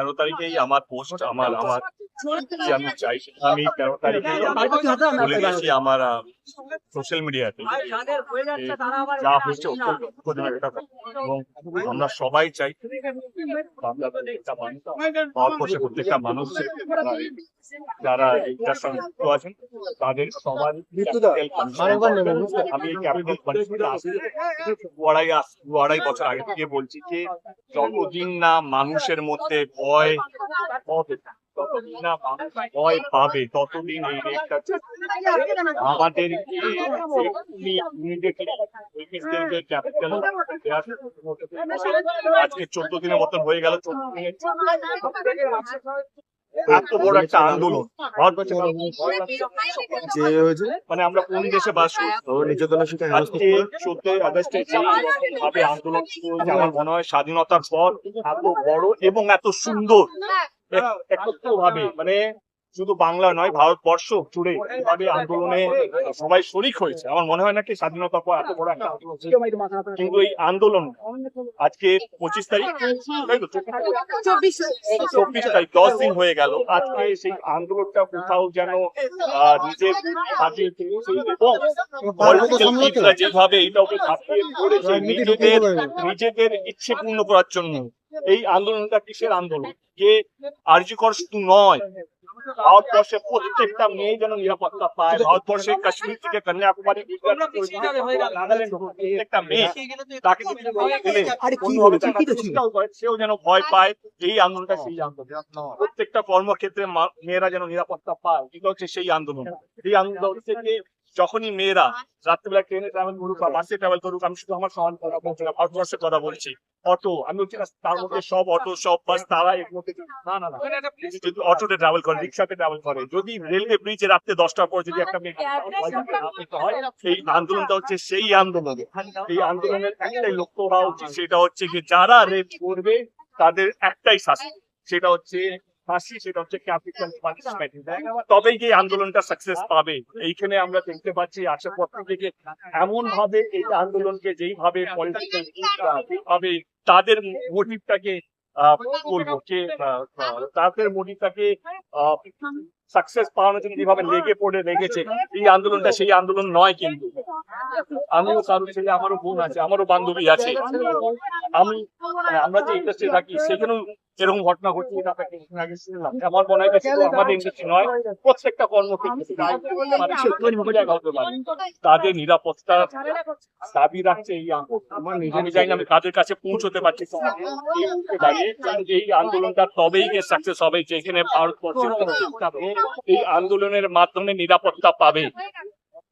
তেরো তারিখেই আমার পোস্ট আমার আমার আমি চাই আমি তেরো তারিখেই বলে দিয়েছি আমার সোশ্যাল মিডিয়াতে যা হচ্ছে। এবং আমরা সবাই চাই বাংলার প্রত্যেকটা মানুষ যারা এইটার সঙ্গে যুক্ত আছেন তাদের সবার আমি এই ক্যাপিটাল পানিশমেন্ট দু আড়াই দু আড়াই বছর আগে থেকে বলছি যে যতদিন না মানুষের মধ্যে ভয় হবে ততদিন না মানুষ ভয় পাবে ততদিন এই রেটটা আমাদের আজকে চোদ্দ দিনের মতন হয়ে গেল চোদ্দ দিনের এত বড় একটা আন্দোলন ভারতবর্ষে যে হয়েছে মানে আমরা কোন দেশে বাস করি ও নির্যাতনের সাথে হেনস্থা আজকে চোদ্দই আগস্টে যে আন্দোলন আমার মনে হয় স্বাধীনতার পর এত বড় এবং এত সুন্দর একত্র ভাবে মানে শুধু বাংলা নয় ভারতবর্ষ জুড়ে এভাবে আন্দোলনে সবাই শরিক হয়েছে। আমার মনে হয় না কি স্বাধীনতার পর এত বড় একটা কিন্তু এই আন্দোলন আজকে পঁচিশ তারিখ চব্বিশ তারিখ। দশ দিন হয়ে গেল। আজকে সেই আন্দোলনটা কোথাও যেন আহ, নিজের যেভাবে এটাকে ঝাঁপিয়ে পড়েছে নিজেদের নিজেদের ইচ্ছে পূর্ণ করার জন্য। এই আন্দোলনটা কিসের আন্দোলন? যে আর্যকর শুধু নয় ভারতবর্ষে প্রত্যেকটা মেয়ে যেন নিরাপত্তা পায় ভারতবর্ষে কাশ্মীর থেকে কন্যাকুমারী প্রত্যেকটা মেয়ে তাকে সেও যেন ভয় পায় এই আন্দোলনটা সেই আন্দোলন। প্রত্যেকটা কর্মক্ষেত্রে মেয়েরা যেন নিরাপত্তা পায় এটা হচ্ছে সেই আন্দোলন। এই আন্দোলন থেকে যখনই মেয়েরা রাত্রিবেলা ট্রেনে ট্রাভেল করুক বা বাসে ট্রাভেল করুক আমি শুধু আমার সমান কথা বলছি না ভারতবর্ষের কথা বলছি। অটো আমি বলছি তার মধ্যে সব অটো সব বাস তারা এর মধ্যে না না না। যদি অটোতে ট্রাভেল করে রিক্সাতে ট্রাভেল করে যদি রেলওয়ে ব্রিজে রাত্রে দশটার পর যদি একটা মেয়ে হয়। এই আন্দোলনটা হচ্ছে সেই আন্দোলন। এই আন্দোলনের একটাই লক্ষ্য হওয়া উচিত সেটা হচ্ছে কি যারা রেপ করবে তাদের একটাই শাস্তি। সেটা হচ্ছে ফাঁসি সেটা হচ্ছে ক্যাপিটাল পানিশমেন্ট তবেই কি আন্দোলনটা সাকসেস পাবে। এইখানে আমরা দেখতে পাচ্ছি আশাপত্র থেকে এমন ভাবে এই আন্দোলনকে যেইভাবে পলিটিক্যাল যেভাবে তাদের মোটিভটাকে বলব যে আহ, আহ, তাদের মোটিভটাকে সাকসেস পাওয়ানোর জন্য যেভাবে লেগে পড়ে লেগেছে এই আন্দোলনটা সেই আন্দোলন নয় কিন্তু। আমিও কারও ছেলে আমারও বোন আছে আমারও বান্ধবী আছে। আমি আমরা যে ইন্ডাস্ট্রি থাকি সেখানেও এরকম ঘটনা ঘটছে এটা কিছুদিন আগে শুনলাম। আমার মনে হয় শুধু আমাদের ইন্ডাস্ট্রি নয় প্রত্যেকটা কর্মক্ষেত্রে মানে তাদের নিরাপত্তা দাবি রাখছে এই আমার নিজে আমি জানি না আমি কাদের কাছে পৌঁছতে পারছি। এই আন্দোলনটা তবেই গিয়ে সাকসেস হবে যেখানে ভারতবর্ষের এই আন্দোলনের মাধ্যমে নিরাপত্তা পাবে।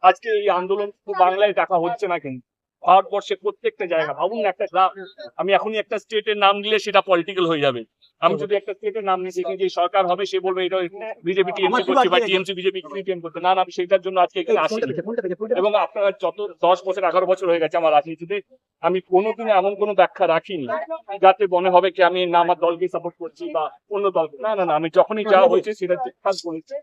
আজকে এই আন্দোলন বাংলায় দেখা হচ্ছে না কিন্তু। ভারতবর্ষের প্রত্যেকটা জায়গা ভাবুন একটা গ্রাম আমি এখনই একটা স্টেটের নাম নিলে সেটা পলিটিক্যাল হয়ে যাবে। আমি যদি একটা স্টেটের নাম নিয়ে দেখি যে সরকার হবে সে বলবে এটা বিজেপি টিএমসি করছে বা টিএমসি বিজেপি সিপিএম করছে। না না আমি সেটার জন্য আজকে এখানে আসি এবং আপনারা যত দশ বছর এগারো বছর হয়ে গেছে আমার রাজনীতিতে আমি কোনোদিন এমন কোনো ব্যাখ্যা রাখিনি যাতে মনে হবে কি আমি না আমার দলকে সাপোর্ট করছি বা অন্য দলকে না না না আমি যখনই যা হয়েছে সেটা ঠিকঠাক বলেছি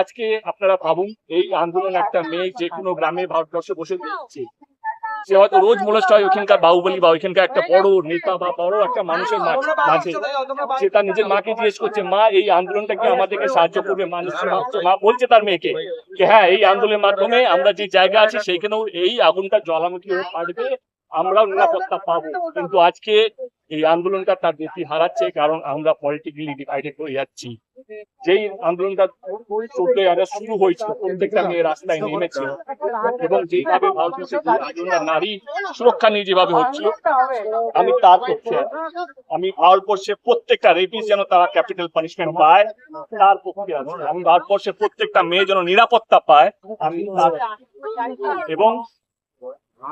আজকে আপনারা ভাবুন এই আন্দোলন একটা মেয়ে যে কোনো গ্রামে ভারতবর্ষে বসে দিচ্ছে। সে হয়তো রোজ মোলেস্ট হয় ওইখানকার বাহুবলী বা ওইখানকার একটা বড় নেতা বা বড় একটা মানুষের মাঝে। সে তার নিজের মাকে জিজ্ঞেস করছে, মা, এই আন্দোলনটা কি আমাদেরকে সাহায্য করবে? মানুষ মা বলছে তার মেয়েকে যে হ্যাঁ এই আন্দোলনের মাধ্যমে আমরা যে জায়গা আছি সেইখানেও এই আগুনটা জ্বালামুখী হয়ে পারবে, আমরাও নিরাপত্তা পাবো। কিন্তু আজকে এই আন্দোলনটা তার বেশি হারাচ্ছে কারণ আমরা পলিটিক্যালি ডিভাইডেড হয়ে যাচ্ছি। যেই আন্দোলনটা চোদ্দই আগস্ট শুরু হয়েছিল, প্রত্যেকটা মেয়ে রাস্তায় নেমেছে এবং যেভাবে নারী সুরক্ষা নিয়ে যেভাবে হচ্ছিল, আমি তার পক্ষে, আমি ভারতবর্ষের প্রত্যেকটা রেপিস যেন তারা ক্যাপিটাল পানিশমেন্ট পায়, তার পক্ষে আমি ভারতবর্ষের প্রত্যেকটা মেয়ে যেন নিরাপত্তা পায়, আমি এবং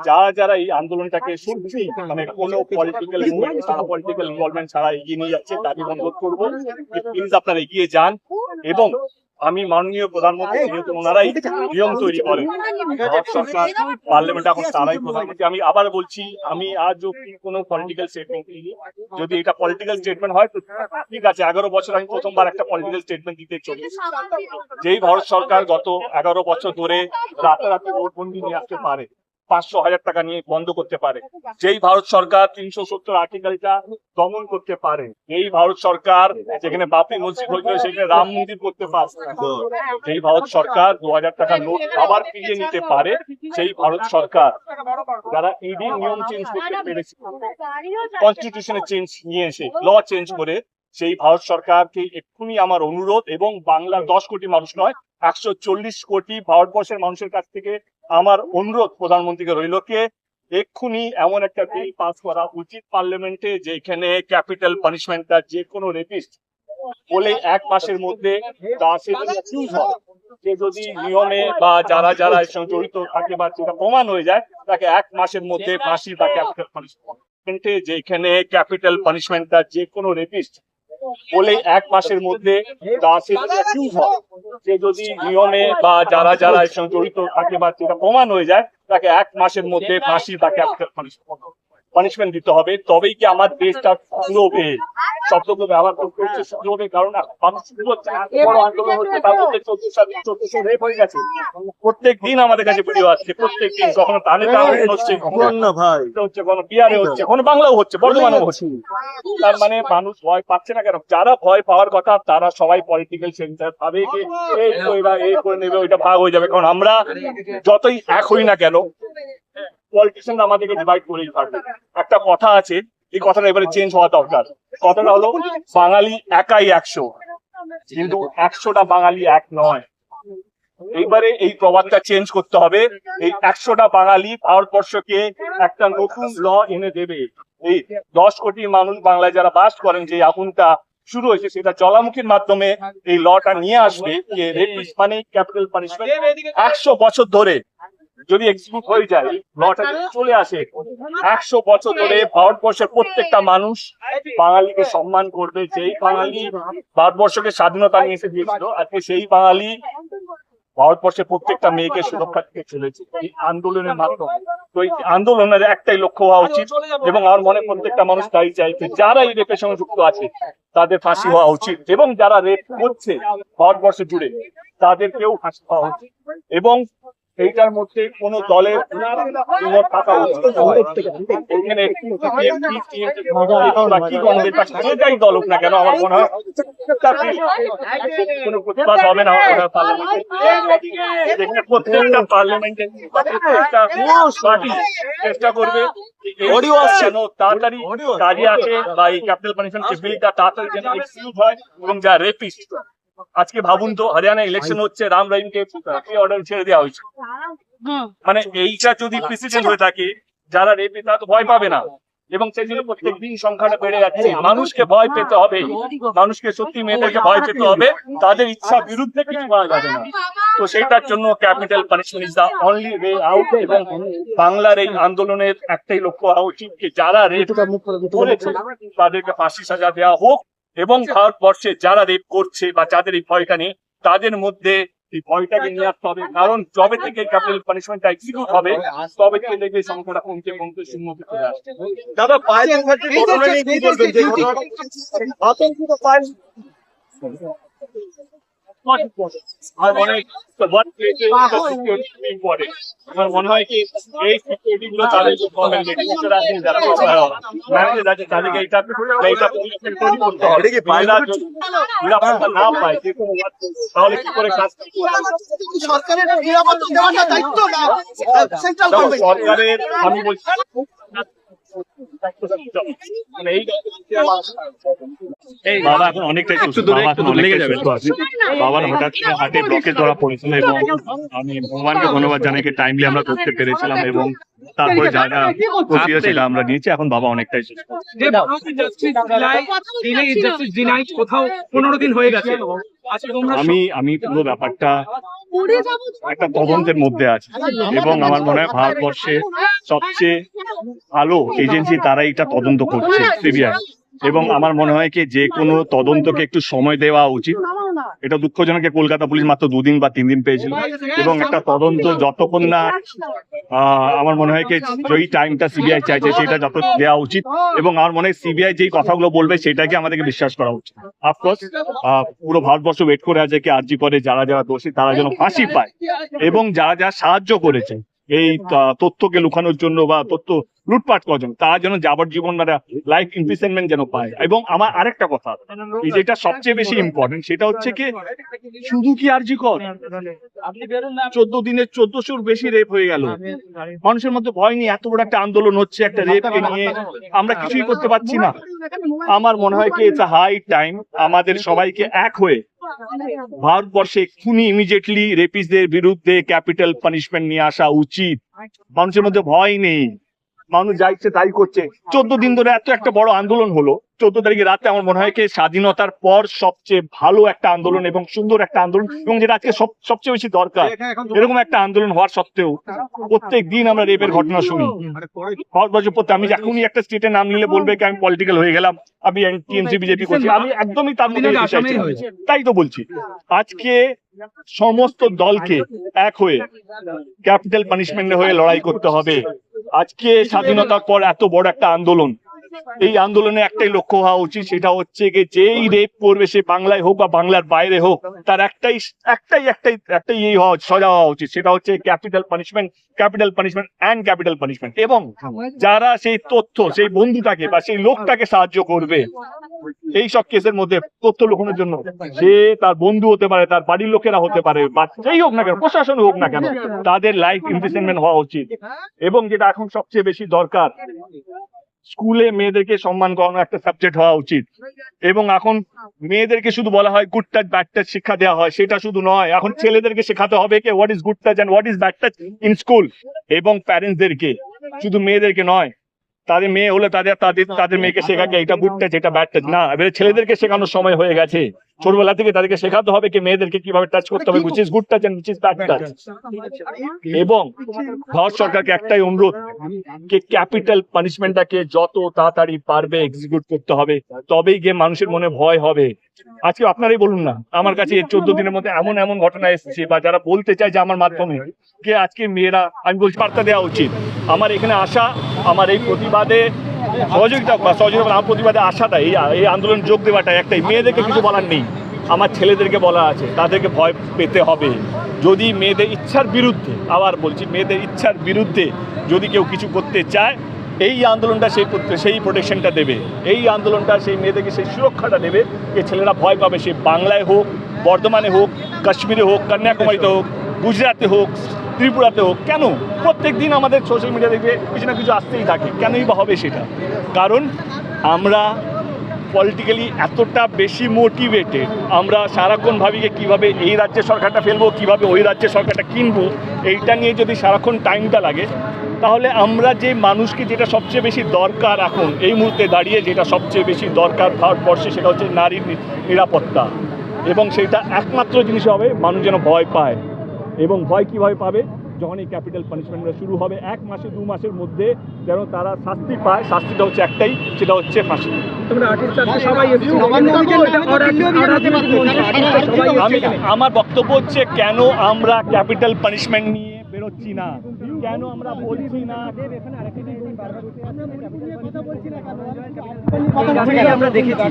যারা যারা এই আন্দোলনটাকে সত্যি মানে কোনো পলিটিক্যাল পলিটিক্যাল ইনভলভমেন্ট ছাড়া এগিয়ে নিয়ে যাচ্ছে তাদের অনুরোধ করব যে প্লিজ আপনারা এগিয়ে যান এবং আমি মাননীয় প্রধানমন্ত্রী যেহেতু ওনারাই নিয়ম তৈরি করেন ভারত সরকার পার্লামেন্ট এখন তারাই প্রধানমন্ত্রী। আমি আবার বলছি আমি আজ কোনো পলিটিক্যাল স্টেটমেন্ট যদি এটা পলিটিক্যাল স্টেটমেন্ট হয় তো ঠিক আছে এগারো বছর আমি প্রথমবার একটা পলিটিক্যাল স্টেটমেন্ট দিতে চলি। যেই ভারত সরকার গত এগারো বছর ধরে রাতারাতি নোটবন্দি নিয়ে আসতে পারে পাঁচশো হাজার টাকা নিয়ে বন্ধ করতে পারে। যেই ভারত সরকার তিনশো সত্তর আর্টিকেলটা দমন করতে পারে, এই ভারত সরকার যেখানে বাপরি মসজিদ হয়েছিল, সেখানে রাম মন্দির করতে পারে যেই ভারত সরকার দু হাজার টাকা নোট আবার ফিরিয়ে নিতে পারে, সেই ভারত সরকার। যারা ইডি নিয়ম চেঞ্জ করতে পেরেছে কনস্টিটিউশনে চেঞ্জ নিয়ে এসে ল চেঞ্জ করে, সেই ভারত সরকারকে এক্ষুনি আমার অনুরোধ, এবং বাংলার দশ কোটি মানুষ নয়, একশো চল্লিশ কোটি ভারতবর্ষের মানুষের কাছ থেকে আমার অনুরোধ প্রধানমন্ত্রীকে রইল কে এক্ষুনি এমন একটা বিল পাস করা উচিত পার্লামেন্টে যেখানে ক্যাপিটাল পানিশমেন্টটা যে কোনো রেপিস্ট বলে এক মাসের মধ্যে সে যদি নিয়মে বা যারা যারা এর সঙ্গে জড়িত থাকে বা সেটা প্রমাণ হয়ে যায় তাকে এক মাসের মধ্যে ফাঁসি বা ক্যাপিটাল পানিশমেন্ট যেখানে ক্যাপিটাল পানিশমেন্টটা যে কোনো রেপিস্ট বলে এক মাসের মধ্যে যে যদি accuse হয়, সে যদি নিয়মে বা যারা যারা এর সঙ্গে জড়িত থাকে বা সেটা প্রমাণ হয়ে যায় তাকে এক মাসের মধ্যে ফাঁসি তাকে পানিশমেন্ট দিতে হবে। তবেই কি আমার দেশটা সুন্দর শব্দকে ব্যবহার করতে হচ্ছে সুন্দর কারণ এখন মানুষ শুরু হচ্ছে বড় আন্দোলন হচ্ছে তার মধ্যে চোদ্দশো চোদ্দশো রেপ হয়ে গেছে। প্রত্যেক দিন আমাদের কাছে ভিডিও আসছে প্রত্যেক দিন। কখনো টানে হচ্ছে কখনো হচ্ছে কোনো বিহারে হচ্ছে কোনো বাংলাও হচ্ছে বর্ধমানেও হচ্ছে। তার মানে মানুষ ভয় পাচ্ছে না কেন? যারা ভয় পাওয়ার কথা তারা সবাই পলিটিক্যাল সেন্টার ভাবে যে এই এই করে নেবে ওইটা ভাগ হয়ে যাবে। কারণ আমরা যতই এক হই না কেন পলিটিশিয়ান আমাদেরকে ডিভাইড করেই পারবে একটা কথা আছে এই কথাটা এবারে চেঞ্জ হওয়া দরকার। কথাটা হলো, বাঙালি একাই একশো। কিন্তু একশোটা বাঙালি এক নয়। এইবারে এই প্রবাদটা চেঞ্জ করতে হবে। এই একশোটা বাঙালি ভারতবর্ষকে একটা নতুন ল এনে দেবে। এই দশ কোটি মানুষ বাংলায় যারা বাস করেন, যে আগুনটা শুরু হয়েছে, সেটা জলামুখীর মাধ্যমে এই লটা নিয়ে আসবে। মানে ক্যাপিটাল পানিশমেন্ট। একশো বছর ধরে যদি এক্সিকিউট হয়ে যায় লটা চলে আসে। একশো বছর ধরে ভারতবর্ষের প্রত্যেকটা মানুষ বাঙালিকে সম্মান করবে যেই বাঙালি ভারতবর্ষকে স্বাধীনতা নিয়ে এসে দিয়েছিল আজকে সেই বাঙালি ভারতবর্ষের প্রত্যেকটা মেয়েকে সুরক্ষা দিতে চলেছে এই আন্দোলনের মাধ্যমে। তো এই আন্দোলনের একটাই লক্ষ্য হওয়া উচিত এবং আমার মনে প্রত্যেকটা মানুষ তাই চাইছে যারা এই রেপের সঙ্গে যুক্ত আছে তাদের ফাঁসি হওয়া উচিত এবং যারা রেপ করছে ভারতবর্ষ জুড়ে তাদেরকেও ফাঁসি হওয়া উচিত এবং এইটার মধ্যে কোন দলের থাকা যেটাই দল হোক না কেন আমার মনে হয় কোনো প্রতিবাদ হবে না প্রত্যেকটা পার্লামেন্টে পার্টি চেষ্টা করবে। যেন তাড়াতাড়ি কাজে আসে বা এই ক্যাপিটাল পানিশমেন্ট বিলটা তাড়াতাড়ি যেন এক্সিকিউট হয় এবং যা রেপিস্ট আজকে ভাবুন তো হরিয়ানা ইলেকশন হচ্ছে রাম রহিমকে অর্ডার ছেড়ে দেওয়া হয়েছে। মানে এইটা যদি প্রেসিডেন্ট হয়ে থাকে যারা রেপে তারা তো ভয় পাবে না। এবং সেই জন্য প্রত্যেক দিন সংখ্যাটা বেড়ে যাচ্ছে। মানুষকে ভয় পেতে হবে। মানুষকে সত্যি মেয়েদেরকে ভয় পেতে হবে। তাদের ইচ্ছা বিরুদ্ধে কিছু করা যাবে না। তো সেটার জন্য capital punishment is the only way out এবং বাংলার এই আন্দোলনের একটাই লক্ষ্য হওয়া উচিত যে যারা রেট করেছে তাদেরকে ফাঁসি সাজা দেওয়া হোক। এবং ভারতবর্ষে যারা রেপ করছে বা যাদের এই ভয়টা নেই তাদের মধ্যে এই ভয়টাকে নিয়ে আসতে হবে। কারণ যবে থেকে ক্যাপিটাল পানিশমেন্টটা এক্সিকিউট হবে তবে থেকে দেখবে সংখ্যাটা কমতে কমতে শূন্য চলে আসছে দাদা পাইলেন আতঙ্কিত নিয়ে কি বলবেন যে ঘটনা- আতঙ্কিত পাইলেন আমার মনে হয় one place is the security important. আমার মনে হয় কি এই সিকিউরিটি গুলো তাদের যে গভর্নমেন্ট রেজিস্টার আছে যারা ম্যানেজার আছে তাদেরকে এটা এটা তৈরি করতে হবে এটা কি মেয়েরা যদি নিরাপত্তা না পায় যে কোনো তাহলে কি করে কাজ করবে সরকারের নিরাপত্তা দেওয়াটা দায়িত্ব না সেন্ট্রাল দেখো, গভর্নমেন্ট সরকারের আমি বলছি মানে এই এই বাবা এখন আছে। বাবার হঠাৎ ধরা পড়েছিল এবং আমি ভগবানকে ধন্যবাদ জানাই টাইমলি আমরা করতে পেরেছিলাম এবং তারপরে যা যা প্রক্রিয়া সেটা আমরা নিয়েছি এখন বাবা অনেকটাই সুস্থ। যে জাস্টিস ডিনাই জাস্টিস ডিনাইড কোথাও পনেরো দিন হয়ে গেছে। আমি আমি পুরো ব্যাপারটা একটা তদন্তের মধ্যে আছে। এবং আমার মনে হয় ভারতবর্ষে সবচেয়ে ভালো এজেন্সি তারা এটা তদন্ত করছে সিবিআই এবং আমার মনে হয় কি যে কোনো তদন্তকে একটু সময় দেওয়া উচিত। এটা দুঃখজনক যে কলকাতা পুলিশ মাত্র দুদিন বা তিন দিন পেয়েছিল এবং একটা তদন্ত যতক্ষণ না আহ, আমার মনে হয় কি যেই টাইমটা সিবিআই চাইছে সেটা যত দেওয়া উচিত। এবং আমার মনে হয় সিবিআই যেই কথাগুলো বলবে সেটাকে আমাদেরকে বিশ্বাস করা উচিত। অফকোর্স পুরো ভারতবর্ষ ওয়েট করে আছে কি আরজি করে যারা যারা দোষী তারা যেন ফাঁসি পায়। এবং যারা যারা সাহায্য করেছে এই তা- তথ্যকে লুকানোর জন্য বা তথ্য লুটপাট করার জন্য তারা যেন যাবজ্জীবন মানে লাইফ ইমপ্রিসনমেন্ট যেন পায়। এবং আমার আরেকটা কথা যেটা সবচেয়ে বেশি ইম্পর্টেন্ট সেটা হচ্ছে কি শুধু কি আরজি কর? চোদ্দ দিনের চোদ্দশোর বেশি রেপ হয়ে গেল। মানুষের মধ্যে ভয় নেই এত বড় একটা আন্দোলন হচ্ছে একটা রেপকে নিয়ে আমরা কিছুই করতে পারছি না। আমার মনে হয় কি ইটস হাই টাইম আমাদের সবাইকে এক হয়ে ভারতবর্ষে খুনি ইমিডিয়েটলি রেপিসদের বিরুদ্ধে ক্যাপিটাল পানিশমেন্ট নিয়ে আসা উচিত। মানুষের মধ্যে ভয় নেই। মানুষ যা ইচ্ছে তাই করছে। চোদ্দ দিন ধরে এত একটা বড় আন্দোলন হলো। চোদ্দ তারিখে রাতে আমার মনে হয় কি স্বাধীনতার পর সবচেয়ে ভালো একটা আন্দোলন এবং সুন্দর একটা আন্দোলন এবং যেটা আজকে সব- সবচেয়ে বেশি দরকার। এরকম একটা আন্দোলন হওয়ার সত্ত্বেও প্রত্যেক দিন আমরা রেপের ঘটনা শুনি। ভারতবর্ষের প্রত্যেক আমি এখনই একটা স্টেটের নাম নিলে বলবে কি আমি পলিটিক্যাল হয়ে গেলাম আমি টিএমসি বিজেপি করছি। আমি একদমই তার মধ্যে তাই তো বলছি। আজকে সমস্ত দলকে এক হয়ে ক্যাপিটাল পানিশমেন্ট হয়ে লড়াই করতে হবে। আজকে স্বাধীনতার পর এত বড় একটা আন্দোলন। এই আন্দোলনে একটাই লক্ষ্য হওয়া উচিত সেটা হচ্ছে যে যেই রেপ করবে সে বাংলায় হোক বা বাংলার বাইরে হোক তার একটাই একটাই একটাই একটাই এই হওয়া সজা হওয়া উচিত সেটা হচ্ছে capital punishment capital punishment and capital punishment এবং যারা সেই তথ্য সেই বন্ধুটাকে বা সেই লোকটাকে সাহায্য করবে এই সব কেসের মধ্যে তথ্য লুকানোর জন্য। সে তার বন্ধু হতে পারে, তার বাড়ির লোকেরা হতে পারে বা হোক না কেন, প্রশাসন হোক না কেন, তাদের লাইফ ইমপ্রিসনমেন্ট হওয়া উচিত। এবং যেটা এখন সবচেয়ে বেশি দরকার, স্কুলে মেয়েদেরকে সম্মান করানো একটা সাবজেক্ট হওয়া উচিত। এবং এখন মেয়েদেরকে শুধু বলা হয় গুড টাচ ব্যাড টাচ শিক্ষা দেওয়া হয়, সেটা শুধু নয়, এখন ছেলেদেরকে শেখাতে হবে কি what is good touch and what is bad touch in school এবং প্যারেন্টসদেরকে শুধু মেয়েদেরকে নয় তাদের মেয়ে হলে তাদের তাদের তাদের মেয়েকে শেখাকে এটা বুটটা যেটা ব্যাটটা ব্যাড না এবারে ছেলেদেরকে শেখানোর সময় হয়ে গেছে। ছোটবেলা থেকে তাদেরকে শেখাতে হবে কি মেয়েদেরকে কীভাবে টাচ করতে হবে which is good touch and which is bad touch এবং ভারত সরকারকে একটাই অনুরোধ যে ক্যাপিটাল পানিশমেন্টটাকে যত তাড়াতাড়ি পারবে এক্সিকিউট করতে হবে তবেই গিয়ে মানুষের মনে ভয় হবে। আজকে আপনারাই বলুন না আমার কাছে এই চোদ্দ দিনের মধ্যে এমন এমন ঘটনা এসেছে বা যারা বলতে চায় যে আমার মাধ্যমে যে আজকে মেয়েরা আমি বলছি বার্তা দেওয়া উচিত। আমার এখানে আসা আমার এই প্রতিবাদে সহযোগিতা বা সহযোগিতা আমার প্রতিবাদে আসাটা, এই এই আন্দোলন যোগ দেওয়াটা একটাই। মেয়েদেরকে কিছু বলার নেই। আমার ছেলেদেরকে বলা আছে, তাদেরকে ভয় পেতে হবে। যদি মেয়েদের ইচ্ছার বিরুদ্ধে, আবার বলছি, মেয়েদের ইচ্ছার বিরুদ্ধে যদি কেউ কিছু করতে চায়, এই আন্দোলনটা সেই সেই প্রোটেকশনটা দেবে। এই আন্দোলনটা সেই মেয়েদেরকে সেই সুরক্ষাটা দেবে যে ছেলেরা ভয় পাবে। সে বাংলায় হোক, বর্ধমানে হোক, কাশ্মীরে হোক, কন্যাকুমারীতে হোক, গুজরাটে হোক ত্রিপুরাতে হোক, কেন? প্রত্যেক দিন আমাদের সোশ্যাল মিডিয়া দেখবে কিছু না কিছু আসতেই থাকে। কেনই বা হবে সেটা? কারণ আমরা পলিটিক্যালি এতটা বেশি মোটিভেটেড আমরা সারাক্ষণ ভাবি যে কীভাবে এই রাজ্যের সরকারটা ফেলব, কীভাবে ওই রাজ্যের সরকারটা কিনবো, এইটা নিয়ে যদি সারাক্ষণ টাইমটা লাগে, তাহলে আমরা যে মানুষকে যেটা সবচেয়ে বেশি দরকার এখন, এই মুহূর্তে দাঁড়িয়ে যেটা সবচেয়ে বেশি দরকার ভারতবর্ষে, সেটা হচ্ছে নারীর নিরাপত্তা। এবং সেটা একমাত্র জিনিস হবে মানুষ যেন ভয় পায়। এবং ভয় কীভাবে পাবে? যখন এই ক্যাপিটাল পানিশমেন্টটা শুরু হবে এক মাসে দু মাসের মধ্যে যেন তারা শাস্তি পায়। শাস্তিটা হচ্ছে একটাই সেটা হচ্ছে ফাঁসি। আমার বক্তব্য হচ্ছে কেন আমরা ক্যাপিটাল পানিশমেন্ট নিয়ে বেরোচ্ছি না। কেন আমরা বলছি না? আমরা দেখেছি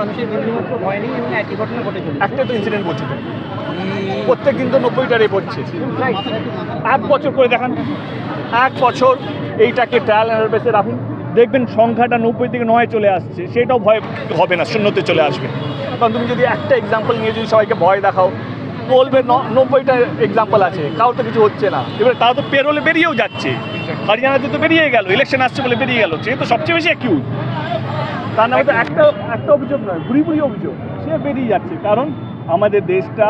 মানুষের বিন্দুমাত্র ভয় নেই এবং একই ঘটনা ঘটে একটা তো ইনসিডেন্ট বলছি প্রত্যেক দিন তো নব্বইটা রেপ হচ্ছে এক বছর করে দেখান। এক বছর এইটাকে ট্রায়াল অ্যান্ড বেসে রাখুন। দেখবেন সংখ্যাটা নব্বই থেকে নয় চলে আসছে। সেটাও ভয় হবে না শূন্যতে চলে আসবে। কারণ তুমি যদি একটা এক্সাম্পল নিয়ে যদি সবাইকে ভয় দেখাও বলবে নব্বইটা এক্সাম্পল আছে কাউ তো কিছু হচ্ছে না। এবারে তারা তো পেরোলে বেরিয়েও যাচ্ছে। হরিয়ানাতে তো বেরিয়ে গেল ইলেকশন আসছে বলে বেরিয়ে গেল সে তো সবচেয়ে বেশি অ্যাকিউজ তার নামে তো একটা একটা অভিযোগ নয় ঘুরি ঘুরি অভিযোগ। সে বেরিয়ে যাচ্ছে কারণ আমাদের দেশটা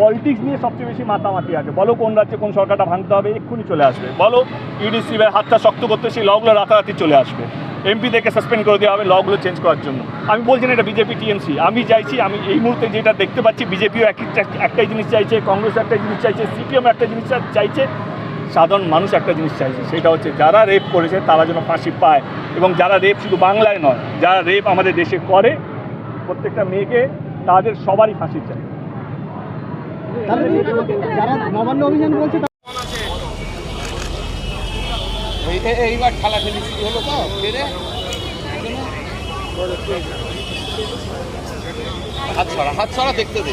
পলিটিক্স নিয়ে সবচেয়ে বেশি মাতামাতি আছে। বলো কোন রাজ্যে কোন সরকারটা ভাঙতে হবে, এক্ষুনি চলে আসবে। বলো ইউডিসি হাতটা শক্ত করতে সেই লগুলো রাতারাতি চলে আসবে। এমপি এমপিদেরকে সাসপেন্ড করে দেওয়া হবে লগুলো চেঞ্জ করার জন্য। আমি বলছি না এটা বিজেপি টিএমসি আমি চাইছি, আমি এই মুহূর্তে যেটা দেখতে পাচ্ছি বিজেপিও একই একটাই জিনিস চাইছে কংগ্রেস একটা জিনিস চাইছে সিপিএম একটা জিনিস চাইছে, সাধারণ মানুষ একটা জিনিস চাইছে, সেটা হচ্ছে যারা রেপ করেছে তারা যেন ফাঁসি পায় এবং যারা রেপ শুধু বাংলায় নয়, যারা রেপ আমাদের দেশে করে, প্রত্যেকটা মেয়েকে তাদের সবারই ফাঁসি চাই যারা নবান্ন অভিযান বলছে এইবার খেলা শুরু হলো তো? ফেরে হাত ছড়া হাত ছড়া দেখতে দে।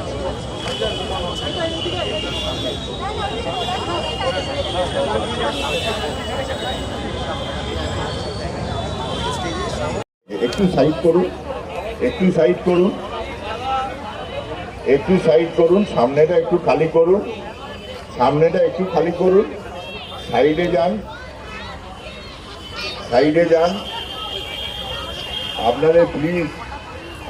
একটু সাইড করুন, একটু সাইড করুন, একটু সাইড করুন, সামনেটা একটু খালি করুন, সামনেটা একটু খালি করুন সাইডে যান সাইডে যান। আপনাদের প্লিজ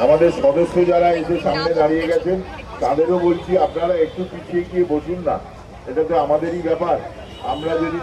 আমাদের সদস্য যারা এসে সামনে দাঁড়িয়ে গেছেন তাদেরও বলছি আপনারা একটু পিছিয়ে গিয়ে বসুন না। এটা তো আমাদেরই ব্যাপার। আমরা যদি